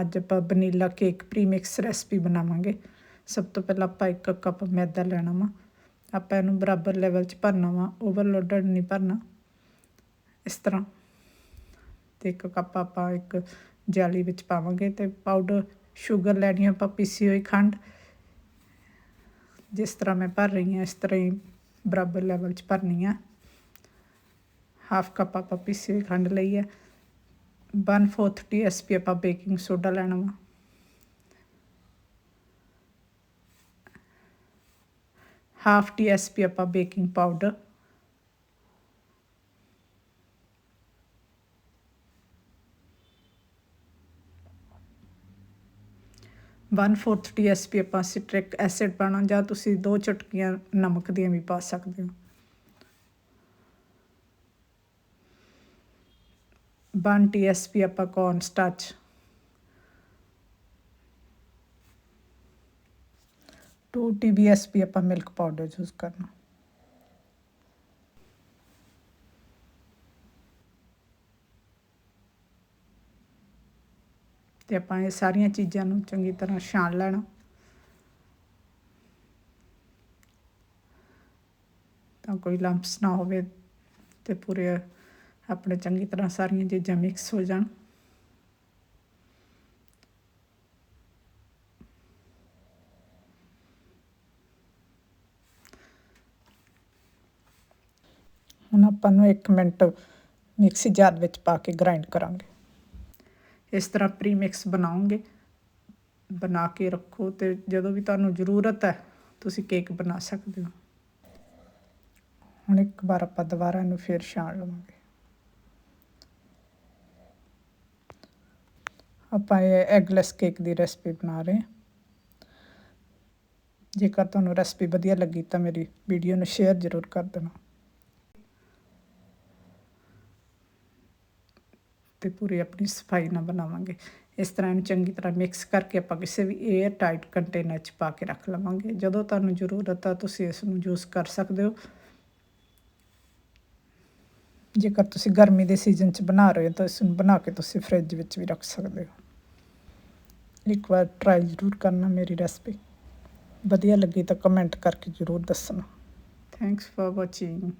ਅੱਜ ਆਪਾਂ vanilla cake premix recipe ਬਣਾਵਾਂਗੇ। ਸਭ ਤੋਂ ਪਹਿਲਾਂ ਆਪਾਂ ਇੱਕ ਕੱਪ ਮੈਦਾ ਲੈਣਾ ਵਾ। ਆਪਾਂ ਇਹਨੂੰ ਬਰਾਬਰ ਲੈਵਲ 'ਚ ਭਰਨਾ ਵਾ ਓਵਰਲੋਡਡ ਨਹੀਂ ਭਰਨਾ। ਇਸ ਤਰ੍ਹਾਂ। ਤੇ ਇੱਕ ਕੱਪ ਆਪਾਂ ਇੱਕ ਜਾਲੀ ਵਿੱਚ ਪਾਵਾਂਗੇ ਤੇ ਪਾਊਡਰ, ਸ਼ੂਗਰ ਲੈਣੀ ਆਪਾਂ ਪੀਸੀ ਹੋਈ ਖੰਡ। ਜਿਸ ਤਰ੍ਹਾਂ ਮੈਂ ਭਰ ਰਹੀ ਹਾਂ, ਇਸ ਤਰ੍ਹਾਂ ਹੀ ਬਰਾਬਰ ਲੈਵਲ 'ਚ ਭਰਨੀ ਆ। ਹਾਫ ਕੱਪ ਆਪਾਂ ਪੀਸੀ ਹੋਈ ਖੰਡ ਲਈ ਹੈ 1/4 ਟੀਐਸਪੀ ਆਪਾਂ ਬੇਕਿੰਗ ਸੋਡਾ ਲੈਣਾ ਵਾ। ਹਾਫ ਟੀਐਸਪੀ ਆਪਾਂ baking powder. One fourth TSP ਆਪਾਂ ਸਿਟ੍ਰਿਕ ਐਸਿਡ ਪਾਣਾ ਜਾਂ ਤੁਸੀਂ ਦੋ ਚੁਟਕੀਆਂ ਨਮਕ ਦੀਆਂ ਵੀ ਪਾ ਸਕਦੇ ਹੋ। ਵਨ ਟੀਐਸਪੀ ਆਪਾਂ ਕੌਰਨ ਸਟਾਰਚ ਟੂ ਟੀਬੀਐਸਪੀ ਆਪਾਂ ਮਿਲਕ ਪਾਊਡਰ ਯੂਜ਼ ਕਰਨਾ। ਤੇ ਆਪਾਂ ਇਹ ਸਾਰੀਆਂ ਚੀਜ਼ਾਂ ਨੂੰ ਚੰਗੀ ਤਰ੍ਹਾਂ ਛਾਣ ਲੈਣਾ। ਤਾਂ ਕੋਈ ਲੰਪਸ ਨਾ ਹੋਵੇ ਤੇ ਪੂਰੇ ਆਪਣੇ ਚੰਗੀ ਤਰ੍ਹਾਂ ਸਾਰੀਆਂ ਚੀਜ਼ਾਂ ਮਿਕਸ ਹੋ ਜਾਣ। ਹੁਣ ਆਪਾਂ ਨੂੰ 1 ਮਿੰਟ ਮਿਕਸੀ ਜਾਰ ਵਿੱਚ ਪਾ ਕੇ ਗ੍ਰਾਈਂਡ ਕਰਾਂਗੇ। ਇਸ ਤਰ੍ਹਾਂ ਪ੍ਰੀ ਮਿਕਸ ਬਣਾਓਗੇ। ਬਣਾ ਕੇ ਰੱਖੋ ਤੇ ਜਦੋਂ ਵੀ ਤੁਹਾਨੂੰ ਜ਼ਰੂਰਤ ਹੈ, ਤੁਸੀਂ ਕੇਕ ਬਣਾ ਸਕਦੇ ਹੋ। ਹੁਣ ਇੱਕ ਵਾਰ ਆਪਾਂ ਦੁਬਾਰਾ ਇਹਨੂੰ ਫੇਰ ਛਾਣ ਲਵਾਂਗੇ। ਆਪਾਂ ਇਹ ਐਗਲੈਸ ਕੇਕ ਦੀ ਰੈਸਪੀ ਬਣਾ ਰਹੇ ਹਾਂ। ਜੇਕਰ ਤੁਹਾਨੂੰ ਰੈਸਪੀ ਵਧੀਆ ਲੱਗੀ ਤਾਂ ਮੇਰੀ ਵੀਡੀਓ ਨੂੰ ਸ਼ੇਅਰ ਜ਼ਰੂਰ ਕਰ ਦੇਣਾ। ਤੇ ਪੂਰੀ ਆਪਣੀ ਸਫ਼ਾਈ ਨਾਲ ਬਣਾਵਾਂਗੇ। ਇਸ ਤਰ੍ਹਾਂ ਇਹਨੂੰ ਚੰਗੀ ਤਰ੍ਹਾਂ ਮਿਕਸ ਕਰਕੇ ਆਪਾਂ ਕਿਸੇ ਵੀ 에ਅਰ ਟਾਈਟ ਕੰਟੇਨਰ 'ਚ ਪਾ ਕੇ ਰੱਖ ਲਵਾਂਗੇ। ਜਦੋਂ ਤੁਹਾਨੂੰ ਜ਼ਰੂਰਤ ਆ, ਤੁਸੀਂ ਇਸ ਨੂੰ ਯੂਜ਼ ਕਰ ਸਕਦੇ ਹੋ। ਜੇਕਰ ਤੁਸੀਂ ਗਰਮੀ ਦੇ ਸੀਜ਼ਨ 'ਚ ਬਣਾ ਰਹੇ ਹੋ, ਤਾਂ ਇਸ ਨੂੰ ਬਣਾ ਕੇ ਤੁਸੀਂ ਫ੍ਰਿਜ ਵਿੱਚ ਵੀ ਰੱਖ ਸਕਦੇ ਹੋ। ਇੱਕ ਵਾਰ ਟਰਾਈ ਜ਼ਰੂਰ ਕਰਨਾ ਮੇਰੀ ਰੈਸਪੀ ਵਧੀਆ ਲੱਗੀ ਤਾਂ ਕਮੈਂਟ ਕਰਕੇ ਜ਼ਰੂਰ ਦੱਸਣਾ। Thanks for watching